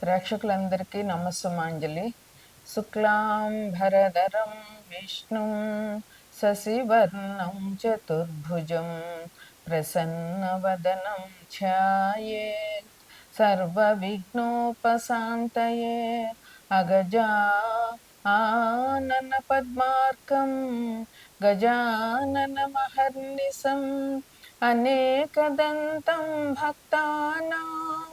ప్రేక్షకులందరికీ నమస్సుమాంజలి శుక్లాం భరధరం విష్ణుం శశివర్ణం చతుర్భుజం ప్రసన్నవదనం ఛాయేత్ సర్వవిఘ్నోపశాంతయే అగజా ఆనన పద్మార్కం గజాననమహర్నిశం అనేకదంతం భక్తానాం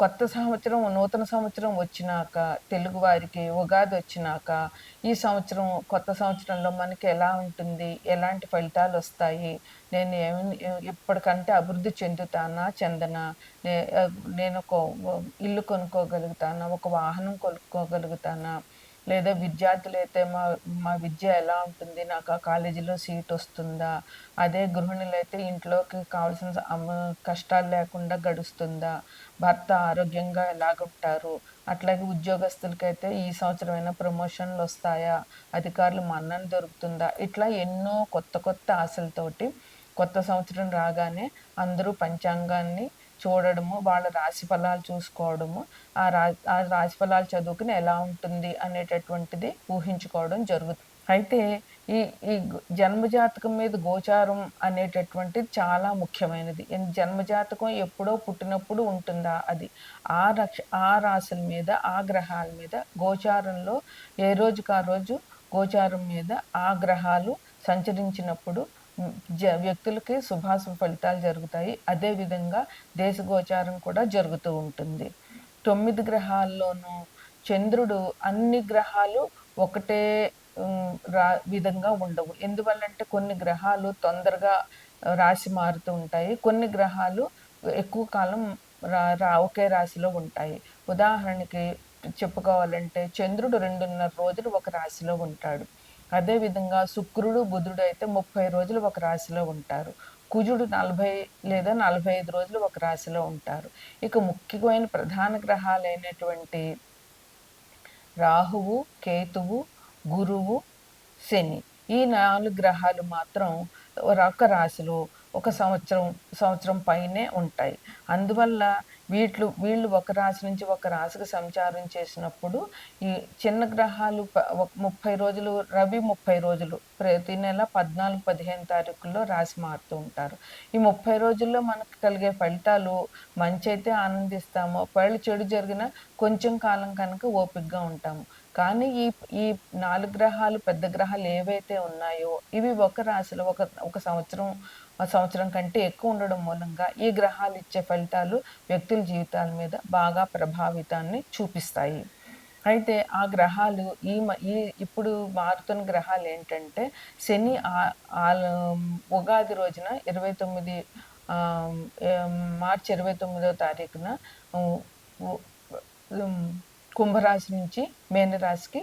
కొత్త సంవత్సరం నూతన సంవత్సరం వచ్చినాక తెలుగు వారికి ఉగాది వచ్చినాక ఈ సంవత్సరం కొత్త సంవత్సరంలో మనకి ఎలా ఉంటుంది? ఎలాంటి ఫలితాలు వస్తాయి? నేను ఏమి ఇప్పటికంటే అభివృద్ధి చెందుతానా చెందనా? నే నేను ఒక ఇల్లు కొనుక్కోగలుగుతానా? ఒక వాహనం కొనుక్కోగలుగుతానా? లేదా విద్యార్థులు అయితే మా మా విద్య ఎలా ఉంటుంది నాకు ఆ కాలేజీలో సీట్ వస్తుందా అదే గృహిణులు అయితే ఇంట్లోకి కావాల్సిన కష్టాలు లేకుండా గడుస్తుందా భర్త ఆరోగ్యంగా ఎలాగుంటారు అట్లాగే ఉద్యోగస్తులకైతే ఈ సంవత్సరమైనా ప్రమోషన్లు వస్తాయా అధికారులు మన్నన దొరుకుతుందా ఇట్లా ఎన్నో కొత్త కొత్త ఆశలతోటి కొత్త సంవత్సరం రాగానే అందరూ పంచాంగాన్ని చూడడము వాళ్ళ రాశి ఫలాలు చూసుకోవడము ఆ రా ఆ రాశి ఫలాలు చదువుకుని ఎలా ఉంటుంది అనేటటువంటిది ఊహించుకోవడం జరుగుతుంది. అయితే ఈ ఈ జన్మజాతకం మీద గోచారం అనేటటువంటిది చాలా ముఖ్యమైనది. జన్మజాతకం ఎప్పుడో పుట్టినప్పుడు ఉంటుందా అది? ఆ రక్ష ఆ రాశుల మీద ఆ గ్రహాల మీద గోచారంలో ఏ రోజుకు ఆ రోజు? గోచారం మీద ఆ గ్రహాలు సంచరించినప్పుడు వ్యక్తులకి శుభాశుభ ఫలితాలు జరుగుతాయి. అదేవిధంగా దేశగోచారం కూడా జరుగుతూ ఉంటుంది. తొమ్మిది గ్రహాల్లోనూ చంద్రుడు అన్ని గ్రహాలు ఒకటే రా విధంగా ఉండవు. ఎందువల్లంటే కొన్ని గ్రహాలు తొందరగా రాశి మారుతూ ఉంటాయి. కొన్ని గ్రహాలు ఎక్కువ కాలం రా రా ఒకే రాశిలో ఉంటాయి. ఉదాహరణకి చెప్పుకోవాలంటే చంద్రుడు రెండున్నర రోజులు ఒక రాశిలో ఉంటాడు. అదేవిధంగా శుక్రుడు బుధుడు అయితే ముప్పై రోజులు ఒక రాశిలో ఉంటారు. కుజుడు నలభై లేదా నలభై ఐదు రోజులు ఒక రాశిలో ఉంటారు. ఇక ముఖ్యమైన ప్రధాన గ్రహాలైనటువంటి రాహువు కేతువు గురువు శని ఈ నాలుగు గ్రహాలు మాత్రం ఒక రాశిలో ఒక సంవత్సరం సంవత్సరం పైనే ఉంటాయి. అందువల్ల వీళ్ళు వీళ్ళు ఒక రాశి నుంచి ఒక రాశికి సంచారం చేసినప్పుడు ఈ చిన్న గ్రహాలు ముప్పై రోజులు రవి ముప్పై రోజులు ప్రతి నెల పద్నాలుగు పదిహేను తారీఖుల్లో రాశి మారుతూ ఉంటారు. ఈ ముప్పై రోజుల్లో మనకు కలిగే ఫలితాలు మంచి అయితే ఆనందిస్తాము ఒకవేళ చెడు జరిగిన కొంచెం కాలం కనుక ఓపికగా ఉంటాము. కానీ ఈ ఈ నాలుగు గ్రహాలు పెద్ద గ్రహాలు ఏవైతే ఉన్నాయో ఇవి ఒక రాశిలో ఒక ఒక సంవత్సరం సంవత్సరం కంటే ఎక్కువ ఉండడం మూలంగా ఈ గ్రహాలు ఇచ్చే ఫలితాలు వ్యక్తుల జీవితాల మీద బాగా ప్రభావితాన్ని చూపిస్తాయి. అయితే ఆ గ్రహాలు ఈ మ- ఈ ఇప్పుడు మారుతున్న గ్రహాలు ఏంటంటే శని ఆ- ఉగాది రోజున ఇరవై తొమ్మిది మార్చి ఇరవై తొమ్మిదో తారీఖున కుంభరాశి నుంచి మేనరాశికి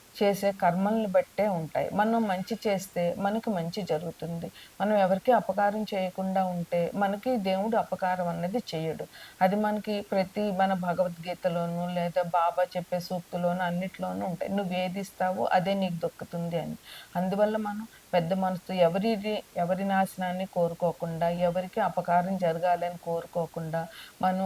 చేసే కర్మల్ని బట్టే ఉంటాయి. మనం మంచి చేస్తే మనకి మంచి జరుగుతుంది. మనం ఎవరికి అపకారం చేయకుండా ఉంటే మనకి దేవుడు అపకారం అన్నది చేయడు. అది మనకి ప్రతి మన భగవద్గీతలోనూ లేదా బాబా చెప్పే సూక్తులోనూ అన్నిట్లోనూ ఉంటాయి. నువ్వు ఏది ఇస్తావో అదే నీకు దొక్కుతుంది అని. అందువల్ల మనం పెద్ద మనసు ఎవరి ఎవరి నాశనాన్ని కోరుకోకుండా ఎవరికి అపకారం జరగాలని కోరుకోకుండా మనం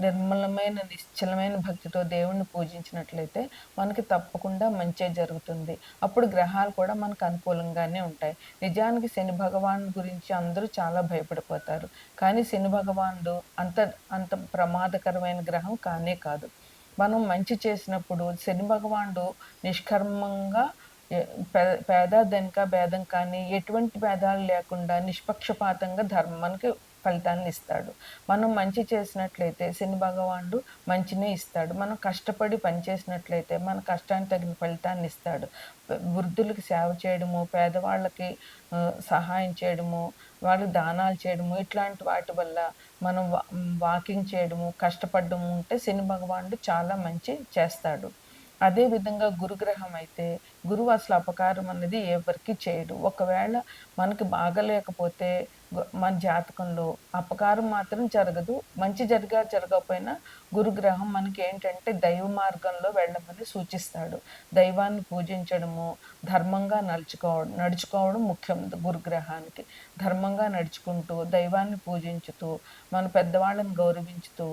నిర్మలమైన నిశ్చలమైన భక్తితో దేవుణ్ణి పూజించినట్లయితే మనకి తప్పకుండా మంచి జరుగుతుంది. అప్పుడు గ్రహాలు కూడా మనకు అనుకూలంగానే ఉంటాయి. నిజానికి శని భగవాన్ గురించి అందరూ చాలా భయపడిపోతారు. కానీ శని భగవానుడు అంత అంత ప్రమాదకరమైన గ్రహం కానే కాదు. మనం మంచి చేసినప్పుడు శని భగవానుడు నిష్కర్మంగా పేద ధనిక భేదం కానీ ఎటువంటి భేదాలు లేకుండా నిష్పక్షపాతంగా ధర్మానికి ఫలితాన్ని ఇస్తాడు. మనం మంచి చేసినట్లయితే శని భగవానుడు మంచినే ఇస్తాడు. మనం కష్టపడి పనిచేసినట్లయితే మన కష్టానికి తగిన ఫలితాన్ని ఇస్తాడు. వృద్ధులకి సేవ చేయడము పేదవాళ్ళకి సహాయం చేయడము వాళ్ళకి దానాలు చేయడము ఇట్లాంటి వాటి వల్ల మనం వాకింగ్ చేయడము కష్టపడము ఉంటే శని భగవానుడు చాలా మంచి చేస్తాడు. అదేవిధంగా గురుగ్రహం అయితే గురువు అసలు అపకారం అనేది ఎవరికి చేయడు ఒకవేళ మనకి బాగలేకపోతే మన జాతకంలో అపకారం మాత్రం జరగదు. మంచి జరిగా జరగకపోయినా గురుగ్రహం మనకి ఏంటంటే దైవ మార్గంలో వెళ్ళమని సూచిస్తాడు. దైవాన్ని పూజించడము ధర్మంగా నడుచుకోవడం నడుచుకోవడం ముఖ్యం గురుగ్రహానికి. ధర్మంగా నడుచుకుంటూ దైవాన్ని పూజించుతూ మన పెద్దవాళ్ళని గౌరవించుతూ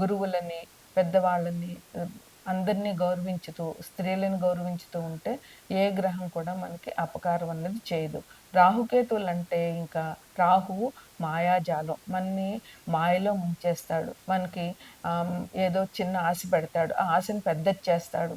గురువులని పెద్దవాళ్ళని అందరినీ గౌరవించుతూ స్త్రీలను గౌరవించుతూ ఉంటే ఏ గ్రహం కూడా మనకి అపకారం అనేది చేయదు. రాహుకేతువులు అంటే ఇంకా రాహువు మాయాజాలం. మనని మాయలో ముంచేస్తాడు. మనకి ఏదో చిన్న ఆశ పెడతాడు. ఆ ఆశను పెద్ద చేస్తాడు.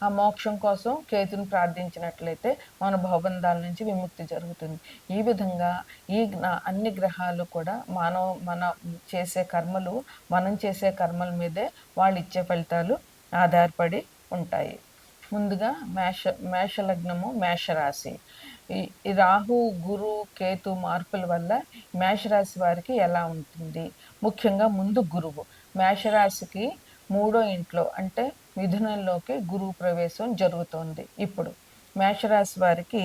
ఆ మోక్షం కోసం కేతుని ప్రార్థించినట్లయితే మన భవబంధాల నుంచి విముక్తి జరుగుతుంది. ఈ విధంగా ఈ అన్ని గ్రహాలు కూడా మానవ మన చేసే కర్మలు మనం చేసే కర్మల మీదే వాళ్ళు ఇచ్చే ఫలితాలు ఆధారపడి ఉంటాయి. ముందుగా మేష మేషలగ్నము మేషరాశి. ఈ రాహు గురు కేతు మార్పుల వల్ల మేషరాశి వారికి ఎలా ఉంటుంది? ముఖ్యంగా ముందు గురువు. మేషరాశికి మూడో ఇంట్లో అంటే మిథునంలోకి గురువు ప్రవేశం జరుగుతోంది. ఇప్పుడు మేషరాశి వారికి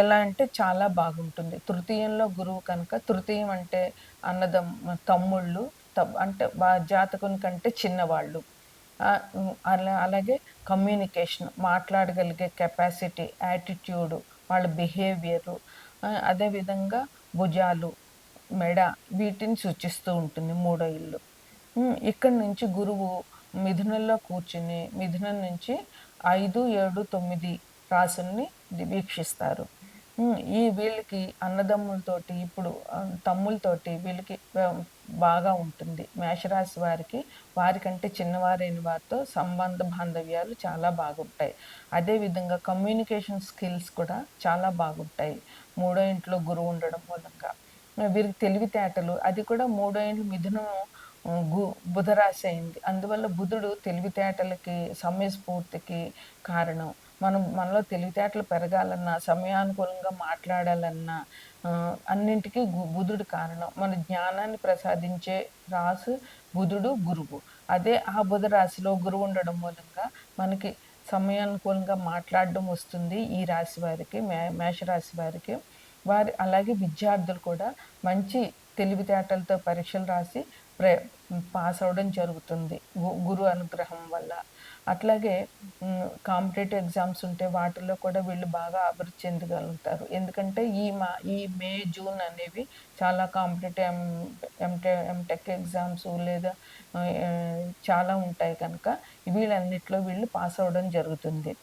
ఎలా అంటే చాలా బాగుంటుంది. తృతీయంలో గురువు కనుక తృతీయం అంటే అన్నదమ్ తమ్ముళ్ళు అంటే జాతకుని కంటే చిన్నవాళ్ళు. అలా అలాగే కమ్యూనికేషన్ మాట్లాడగలిగే కెపాసిటీ యాటిట్యూడ్ వాళ్ళ బిహేవియరు అదేవిధంగా భుజాలు మెడ వీటిని సూచిస్తూ ఉంటుంది మూడో ఇల్లు. ఇక్కడి నుంచి గురువు మిథునంలో కూర్చుని మిథునం నుంచి ఐదు ఏడు తొమ్మిది రాసుల్ని వీక్షిస్తారు. ఈ వీళ్ళకి అన్నదమ్ములతోటి ఇప్పుడు తమ్ములతోటి వీళ్ళకి బాగా ఉంటుంది. మేషరాశి వారికి వారికంటే చిన్నవారైన వారితో సంబంధ బాంధవ్యాలు చాలా బాగుంటాయి. అదేవిధంగా కమ్యూనికేషన్ స్కిల్స్ కూడా చాలా బాగుంటాయి. మూడో ఇంట్లో గురువు ఉండడం మూలంగా. వీరికి తెలివితేటలు అది కూడా మూడో ఇంట్లో మిథునం గు బుధరాశి అయింది. అందువల్ల బుధుడు తెలివితేటలకి సమయస్ఫూర్తికి కారణం. మనం మనలో తెలివితేటలు పెరగాలన్నా సమయానుకూలంగా మాట్లాడాలన్నా అన్నింటికీ బుధుడు కారణం. మన జ్ఞానాన్ని ప్రసాదించే రాసు బుధుడు గురువు. అదే ఆ బుధ రాశిలో గురువు ఉండడం మూలంగా మనకి సమయానుకూలంగా మాట్లాడడం వస్తుంది ఈ రాశి వారికి మే మేషరాశి వారికి. వారి అలాగే విద్యార్థులు కూడా మంచి తెలివితేటలతో పరీక్షలు రాసి ప్రే పాస్ అవ్వడం జరుగుతుంది గురు అనుగ్రహం వల్ల. అట్లాగే కాంపిటేటివ్ ఎగ్జామ్స్ ఉంటే వాటిల్లో కూడా వీళ్ళు బాగా అభివృద్ధి చెందగలుగుతారు. ఎందుకంటే ఈ మా ఈ మే జూన్ అనేవి చాలా కాంపిటేటివ్ ఎం ఎంటె ఎంటెక్ ఎగ్జామ్స్ లేదా చాలా ఉంటాయి కనుక వీళ్ళన్నిట్లో వీళ్ళు పాస్ అవ్వడం జరుగుతుంది.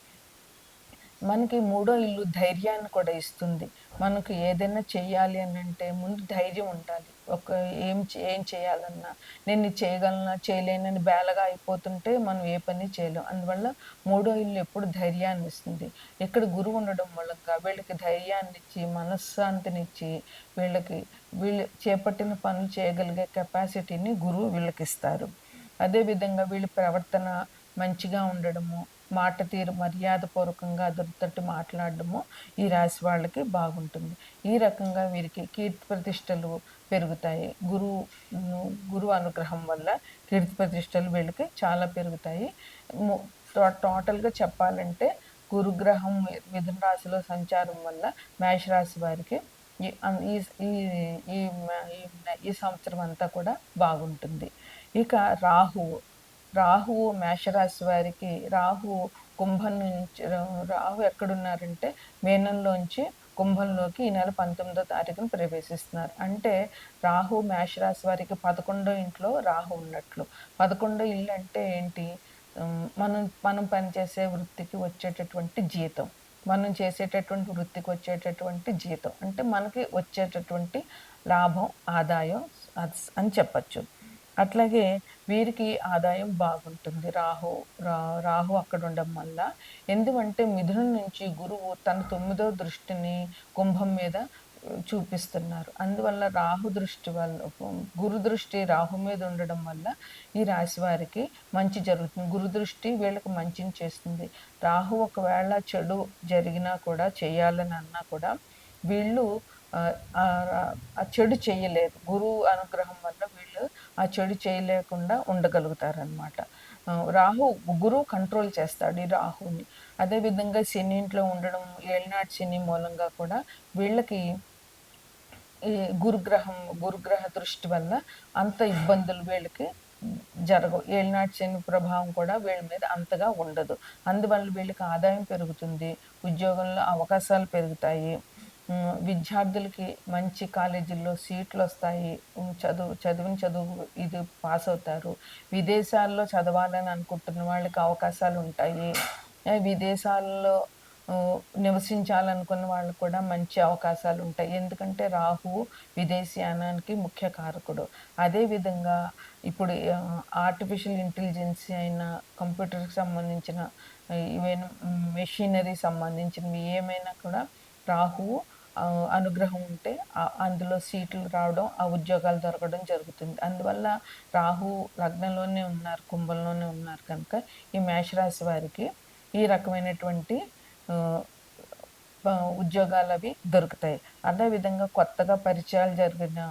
మనకి మూడో ఇల్లు ధైర్యాన్ని కూడా ఇస్తుంది. మనకు ఏదైనా చేయాలి అని అంటే ముందు ధైర్యం ఉండాలి. ఒక ఏం ఏం చేయాలన్నా నేను చేయగలనా చేయలేనని బేలగా అయిపోతుంటే మనం ఏ పని చేయలేం. అందువల్ల మూడో ఇల్లు ఎప్పుడు ధైర్యాన్ని ఇస్తుంది. ఇక్కడ గురువు ఉండడం మూలంగా వీళ్ళకి ధైర్యాన్ని ఇచ్చి మనశ్శాంతినిచ్చి వీళ్ళకి వీళ్ళు చేపట్టిన పనులు చేయగలిగే కెపాసిటీని గురువు వీళ్ళకి ఇస్తారు. అదేవిధంగా వీళ్ళ ప్రవర్తన మంచిగా ఉండడము మాట తీరు మర్యాదపూర్వకంగా అదురుతట్టు మాట్లాడడము ఈ రాశి వాళ్ళకి బాగుంటుంది. ఈ రకంగా వీరికి కీర్తి ప్రతిష్టలు పెరుగుతాయి. గురువు గురువు అనుగ్రహం వల్ల కీర్తి ప్రతిష్టలు వీళ్ళకి చాలా పెరుగుతాయి. టోటల్గా చెప్పాలంటే గురుగ్రహం మిథున రాశిలో సంచారం వల్ల మేషరాశి వారికి ఈ ఈ ఈ సంవత్సరం అంతా కూడా బాగుంటుంది. ఇక రాహువు రాహువు మేషరాశి వారికి రాహువు కుంభం నుంచి రాహు ఎక్కడున్నారంటే మేనంలోంచి కుంభంలోకి ఈ నెల పంతొమ్మిదో తారీఖున ప్రవేశిస్తున్నారు. అంటే రాహు మేషరాశి వారికి పదకొండో ఇంట్లో రాహు ఉన్నట్లు. పదకొండో ఇల్లు అంటే ఏంటి? మనం మనం పనిచేసే వృత్తికి వచ్చేటటువంటి జీతం. మనం చేసేటటువంటి వృత్తికి వచ్చేటటువంటి జీతం. అంటే మనకి వచ్చేటటువంటి లాభం ఆదాయం అని చెప్పచ్చు. అట్లాగే వీరికి ఆదాయం బాగుంటుంది. రాహు రా రాహు అక్కడ ఉండడం వల్ల ఎందుకంటే మిథునం నుంచి గురువు తన తొమ్మిదో దృష్టిని కుంభం మీద చూపిస్తున్నారు. అందువల్ల రాహు దృష్టి వల్ల గురు దృష్టి రాహు మీద ఉండడం వల్ల ఈ రాశి వారికి మంచి జరుగుతుంది. గురు దృష్టి వీళ్ళకి మంచిని చేస్తుంది. రాహు ఒకవేళ చెడు జరిగినా కూడా చేయాలని అన్నా కూడా వీళ్ళు ఆ చెడు చేయలేదు గురువు అనుగ్రహం వల్ల వీళ్ళు ఆ చెడు చేయలేకుండా ఉండగలుగుతారనమాట రాహు గురువు కంట్రోల్ చేస్తాడు ఈ రాహుని. అదేవిధంగా శని ఇంట్లో ఉండడం ఏళ్ళనాటి శని మూలంగా కూడా వీళ్ళకి ఈ గురుగ్రహం గురుగ్రహ దృష్టి వల్ల అంత ఇబ్బందులు వీళ్ళకి జరగవు. ఏళ్ళనాటి శని ప్రభావం కూడా వీళ్ళ మీద అంతగా ఉండదు. అందువల్ల వీళ్ళకి ఆదాయం పెరుగుతుంది ఉద్యోగంలో అవకాశాలు పెరుగుతాయి. విద్యార్థులకి మంచి కాలేజీల్లో సీట్లు వస్తాయి. చదువు చదివిన చదువు ఇది పాస్ అవుతారు. విదేశాల్లో చదవాలని అనుకుంటున్న వాళ్ళకి అవకాశాలు ఉంటాయి. విదేశాల్లో నివసించాలనుకున్న వాళ్ళకు కూడా మంచి అవకాశాలు ఉంటాయి. ఎందుకంటే రాహు విదేశీయానానికి ముఖ్య కారకుడు. అదేవిధంగా ఇప్పుడు ఆర్టిఫిషియల్ ఇంటెలిజెన్సీ అయిన కంప్యూటర్కి సంబంధించిన ఏమైనా మెషినరీ సంబంధించినవి ఏమైనా కూడా రాహువు అనుగ్రహం ఉంటే అందులో సీట్లు రావడం ఆ ఉద్యోగాలు దొరకడం జరుగుతుంది. అందువల్ల రాహు లగ్నంలోనే ఉన్నారు కుంభంలోనే ఉన్నారు కనుక ఈ మేషరాశి వారికి ఈ రకమైనటువంటి ఉద్యోగాలు అవి దొరుకుతాయి. అదేవిధంగా కొత్తగా పరిచయాలు జరిగిన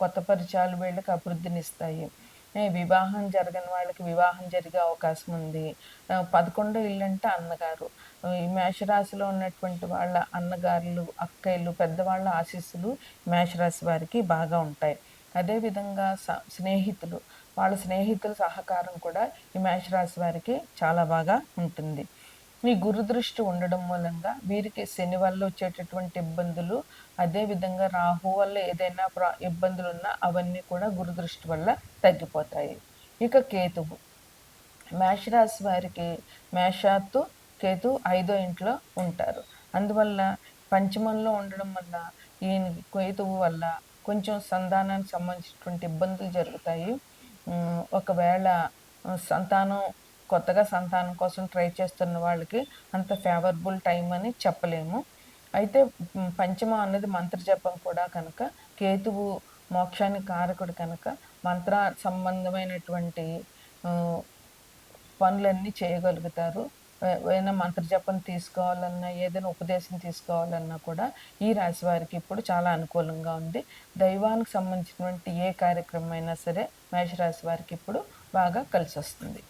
కొత్త పరిచయాలు వీళ్ళకి అభివృద్ధినిస్తాయి వివాహం జరగని వాళ్ళకి వివాహం జరిగే అవకాశం ఉంది. పదకొండు పదకొండో ఇల్లు అంటే అన్నగారు ఈ మేషరాశిలో ఉన్నటువంటి వాళ్ళ అన్నగారులు అక్కయ్యలు పెద్దవాళ్ళ ఆశీస్సులు మేషరాశి వారికి బాగా ఉంటాయి. అదేవిధంగా స స్నేహితులు వాళ్ళ స్నేహితుల సహకారం కూడా ఈ మేషరాశి వారికి చాలా బాగా ఉంటుంది. మీ గురుదృష్టి ఉండడం మూలంగా వీరికి శని వల్ల వచ్చేటటువంటి ఇబ్బందులు అదేవిధంగా రాహు వల్ల ఏదైనా ప్రా ఇబ్బందులు ఉన్నా అవన్నీ కూడా గురుదృష్టి వల్ల తగ్గిపోతాయి. ఇక కేతువు. మేషరాశి వారికి మేషాత్తు కేతు ఐదో ఇంట్లో ఉంటారు. అందువల్ల పంచమంలో ఉండడం వల్ల ఈ కేతువు వల్ల కొంచెం సంతానానికి సంబంధించినటువంటి ఇబ్బందులు జరుగుతాయి. ఒకవేళ సంతానం కొత్తగా సంతానం కోసం ట్రై చేస్తున్న వాళ్ళకి అంత ఫేవరబుల్ టైం అని చెప్పలేము. అయితే పంచమ అన్నది మంత్ర జపం కూడా కనుక కేతువు మోక్షానికి కారకుడు కనుక మంత్ర సంబంధమైనటువంటి పనులన్నీ చేయగలుగుతారు. ఏదైనా ఏదైనా మంత్రజపం తీసుకోవాలన్నా ఏదైనా ఉపదేశం తీసుకోవాలన్నా కూడా ఈ రాశి వారికి ఇప్పుడు చాలా అనుకూలంగా ఉంది. దైవానికి సంబంధించినటువంటి ఏ కార్యక్రమం అయినా సరే మేషరాశి వారికి ఇప్పుడు బాగా కలిసి వస్తుంది